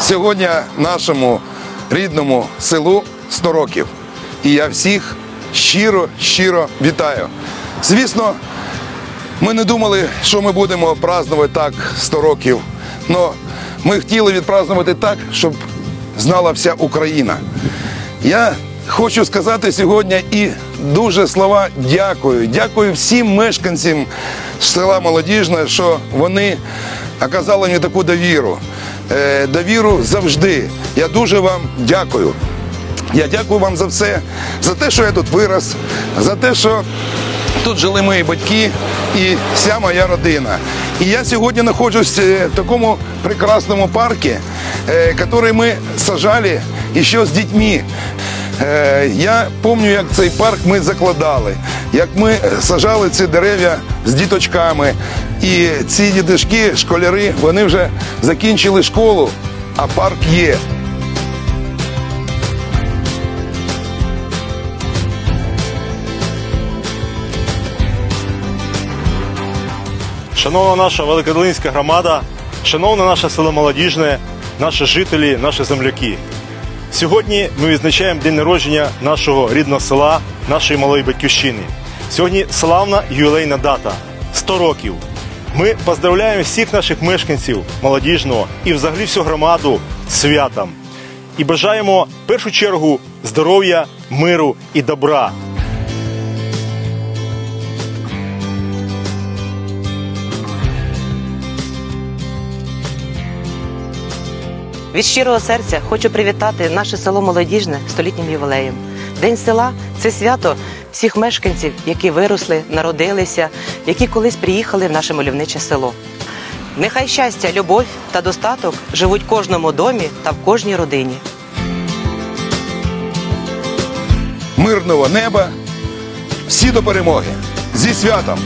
Сьогодні нашому рідному селу 100 років. І я всіх щиро, щиро вітаю. Звісно, ми не думали, що ми будемо празднувати так 100 років. але ми хотіли відпразнувати так, щоб знала вся Україна. Я хочу сказати сьогодні і дуже слова дякую. Дякую всім мешканцям села Молодіжне, що вони оказали мені таку довіру. Е, довіру завжди. Я дуже вам дякую. Я дякую вам за все, за те, що я тут вирос, за те, що тут жили мої батьки і вся моя родина. І я сьогодні знаходжусь е, в такому прекрасному парку, е, який ми сажали ще з дітьми. Е, Я пам'ятаю, як цей парк ми закладали, як ми сажали ці дерев'я з діточками. І ці діточки, школяри, вони вже закінчили школу, а парк є. Шановна наша великодолинська громада, шановне наше село Молодіжне, наші жителі, наші земляки. Сьогодні ми відзначаємо день народження нашого рідного села, нашої малої батьківщини. Сьогодні славна ювілейна дата 100 років. Ми поздравляємо всіх наших мешканців молодіжного і взагалі всю громаду святом. І бажаємо в першу чергу здоров'я, миру і добра. Від щирого серця хочу привітати наше село Молодіжне столітнім ювілеєм. День села це свято всіх мешканців, які виросли, народилися, які колись приїхали в наше мальовниче село. Нехай щастя, любов та достаток живуть в кожному домі та в кожній родині. мирного неба. Всі до перемоги. Зі святом!